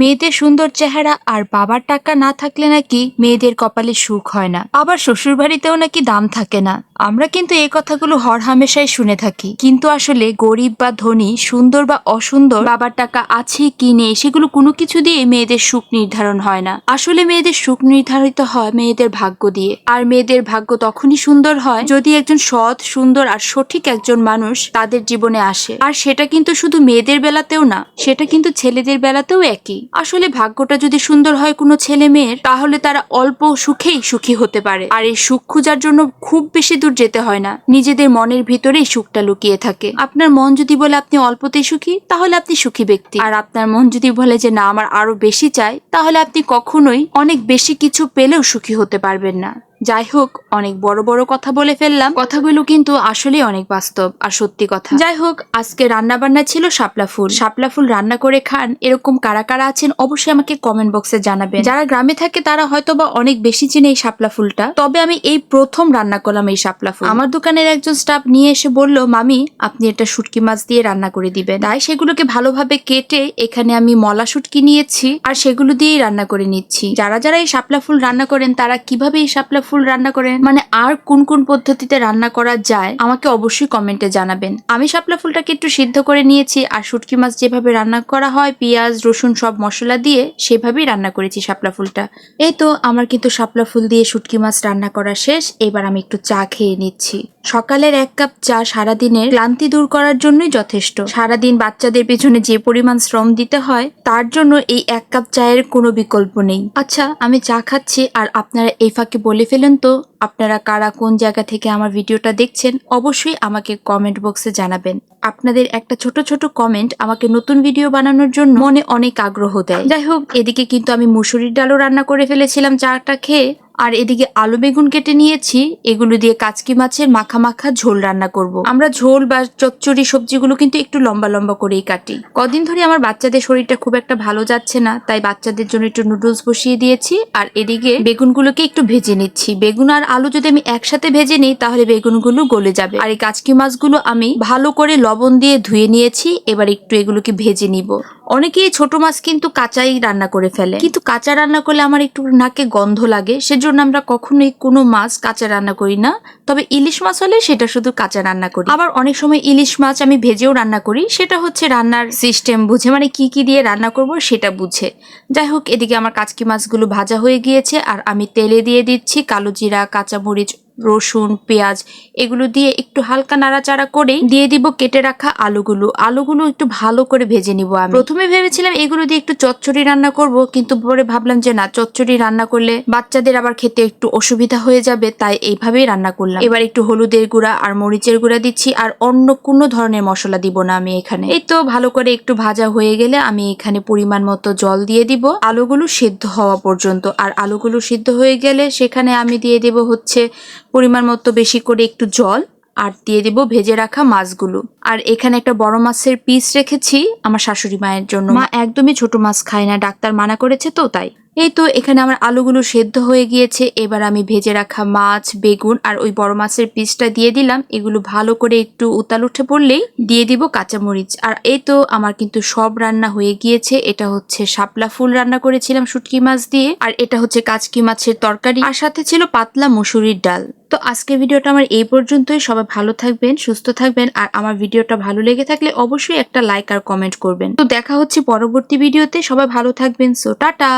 মেয়েদের সুন্দর চেহারা আর বাবার টাকা না থাকলে নাকি মেয়েদের কপালে সুখ হয় না। আবার শ্বশুর বাড়িতেও নাকি দাম থাকে না। আমরা কিন্তু এই কথাগুলো হর হামেশাই শুনে থাকি। কিন্তু আসলে গরিব বা ধনী, সুন্দর বা অসুন্দর, বাবার টাকা আছে কি নেই, সেগুলো কোনো কিছু দিয়ে মেয়েদের সুখ নির্ধারণ হয় না। আসলে মেয়েদের সুখ নির্ধারিত হয় মেয়েদের ভাগ্য দিয়ে। আর মেয়েদের ভাগ্য তখনই সুন্দর হয় যদি একজন সৎ, সুন্দর আর সঠিক একজন মানুষ তাদের জীবনে আসে। আর সেটা কিন্তু শুধু মেয়েদের বেলাতেও না, সেটা কিন্তু ছেলেদের বেলাতেও একই। আসলে ভাগ্যটা যদি সুন্দর হয় কোনো ছেলে মেয়ের, তাহলে তারা অল্প সুখেই সুখী হতে পারে। আর এই সুখ খোঁজার জন্য খুব বেশি দূর যেতে হয় না। নিজেদের মনের ভিতরেই সুখটা লুকিয়ে থাকে। আপনার মন যদি বলে আপনি অল্পতেই সুখী, তাহলে আপনি সুখী ব্যক্তি। আর আপনার মন যদি বলে যে, না, আমার আরও বেশি চাই, তাহলে আপনি কখনোই অনেক বেশি কিছু পেলেও সুখী হতে পারবেন না। যাই হোক, অনেক বড় বড় কথা বলে ফেললাম। কথাগুলো কিন্তু আসলে অনেক বাস্তব আর সত্যি কথা। যাই হোক, আজকে রান্না বান্না ছিল শাপলা ফুল। শাপলা ফুল রান্না করে খান, এরকম কারা কারা আছেন অবশ্যই আমাকে কমেন্ট বক্সে জানাবেন। যারা গ্রামে থাকে, তারা হয়তো বা অনেক বেশি চিনে এই শাপলা ফুলটা। তবে আমি এই প্রথম রান্না করলাম এই শাপলা ফুল। আমার দোকানের একজন স্টাফ নিয়ে এসে বলল, মামি, আপনি এটা শুটকি মাছ দিয়ে রান্না করে দিবেন। তাই সেগুলোকে ভালোভাবে কেটে এখানে আমি মলা শুটকি নিয়েছি আর সেগুলো দিয়েই রান্না করে নিচ্ছি। যারা যারা এই শাপলা ফুল রান্না করেন, তারা কীভাবে এই শাপলা ফুল রান্না করেন? মানে আর কোন কোন পদ্ধতিতে রান্না করা যায়, আমাকে অবশ্যই কমেন্টে জানাবেন। আমি শাপলা ফুলটাকে একটু সিদ্ধ করে নিয়েছি, আর শুটকি মাছ যেভাবে রান্না করা হয়, পেঁয়াজ, রসুন, সব মশলা দিয়ে সেভাবেই রান্না করেছি শাপলা ফুলটা। এই তো, আমার কিন্তু শাপলা ফুল দিয়ে শুটকি মাছ রান্না করা শেষ, এবার আমি একটু চা খেয়ে নিচ্ছি। সকালের এক কাপ চা সারাদিনের ক্লান্তি দূর করার জন্যই যথেষ্ট। সারাদিন বাচ্চাদের পেছনে যে পরিমাণ শ্রম দিতে হয়, তার জন্য এই এক কাপ চায়ের কোনো বিকল্প নেই। আচ্ছা আমি চা খাচ্ছি, আর আপনারা এই ফাঁকে বলে ফেলেন তো আপনারা কারা কোন জায়গা থেকে আমার ভিডিওটা দেখছেন অবশ্যই আমাকে কমেন্ট বক্সে জানাবেন। আপনাদের একটা ছোট ছোট কমেন্ট আমাকে নতুন ভিডিও বানানোর জন্য মনে অনেক আগ্রহ দেয়। যাই হোক, এদিকে কিন্তু আমি মুসুরির ডালও রান্না করে ফেলেছিলাম, চাটা খেয়ে। আর এদিকে আলু বেগুন কেটে নিয়েছি, এগুলো দিয়ে কাচকি মাছের মাখা মাখা ঝোল রান্না করব। আমরা ঝোল বা চচ্চড়ি সবজিগুলো কিন্তু একটু লম্বা লম্বা করেই কাটি। কদিন ধরে আমার বাচ্চাদের শরীরটা খুব একটা ভালো যাচ্ছে না, তাই বাচ্চাদের জন্য একটু নুডলস বসিয়ে দিয়েছি আর এদিকে বেগুনগুলোকে একটু ভেজে নিচ্ছি। বেগুন আর আলু যদি আমি একসাথে ভেজে নিই, তাহলে বেগুনগুলো গলে যাবে। আর এই কাচকি মাছগুলো আমি ভালো করে লবণ দিয়ে ধুয়ে নিয়েছি, এবার একটু এগুলোকে ভেজে নিব। অনেকেই ছোট মাছ কিন্তু কাঁচাই রান্না করে ফেলে। কিন্তু কাঁচা রান্না করলে আমার একটু নাকে গন্ধ লাগে, সেজন্য আমরা কখনোই কোনো মাছ কাঁচা রান্না করি না। তবে ইলিশ মাছ হলে সেটা শুধু কাঁচা রান্না করি। আবার অনেক সময় ইলিশ মাছ আমি ভেজেও রান্না করি, সেটা হচ্ছে রান্নার সিস্টেম বুঝে মানে কি কি দিয়ে রান্না করব সেটা বুঝে। যাই হোক, এদিকে আমার কাচকি মাছগুলো ভাজা হয়ে গিয়েছে, আর আমি তেলে দিয়ে দিচ্ছি কালো জিরা, কাঁচামরিচ রসুন, পেঁয়াজ এগুলো দিয়ে একটু হালকা নাড়াচাড়া করে দিয়ে দিব কেটে রাখা আলুগুলো। আলুগুলো একটু ভালো করে ভেজে নিব আমি। প্রথমে ভেবেছিলাম এগুলো দিয়ে একটু চচ্চড়ি রান্না করব, কিন্তু পরে ভাবলাম যে না, চচ্চড়ি রান্না করলে বাচ্চাদের আবার খেতে একটু অসুবিধা হয়ে যাবে, তাই এইভাবেই রান্না করলাম। এবার একটু হলুদের গুঁড়া আর মরিচের গুঁড়া দিচ্ছি, আর অন্য কোনো ধরনের মশলা দিব না আমি এখানে। এই তো ভালো করে একটু ভাজা হয়ে গেলে আমি এখানে পরিমাণ মতো জল দিয়ে দিব। আলুগুলো সিদ্ধ হওয়া পর্যন্ত, আর আলুগুলো সিদ্ধ হয়ে গেলে সেখানে আমি দিয়ে দেব হচ্ছে পরিমাণ মতো বেশি করে একটু জল আর দিয়ে দিব ভেজে রাখা মাছগুলো। আর এখানে একটা বড় মাছের পিস রেখেছি আমার শাশুড়ি মায়ের জন্য। মা একদমই ছোট মাছ খায় না, ডাক্তার মানা করেছে তো তাই। এই তো এখানে আমার আলুগুলো সেদ্ধ হয়ে গিয়েছে। এবার আমি ভেজে রাখা মাছ, বেগুন আর ওই বড় মাছের পিসটা দিয়ে দিলাম। এগুলো ভালো করে একটু উতাল উঠে পড়লেই দিয়ে দিব কাঁচামরিচ। আর এই তো আমার কিন্তু সব রান্না হয়ে গিয়েছে। এটা হচ্ছে শাপলা ফুল রান্না করেছিলাম শুটকি মাছ দিয়ে। আর এটা হচ্ছে কাচকি মাছের তরকারি। আর সাথে ছিল পাতলা মুসুরির ডাল। তো আজকের ভিডিওটা আমার এই পর্যন্তই। সবাই ভালো থাকবেন, সুস্থ থাকবেন। আর আমার ভিডিওটা ভালো লেগে থাকলে অবশ্যই একটা লাইক আর কমেন্ট করবেন। তো দেখা হচ্ছে পরবর্তী ভিডিওতে। সবাই ভালো থাকবেন। So tata!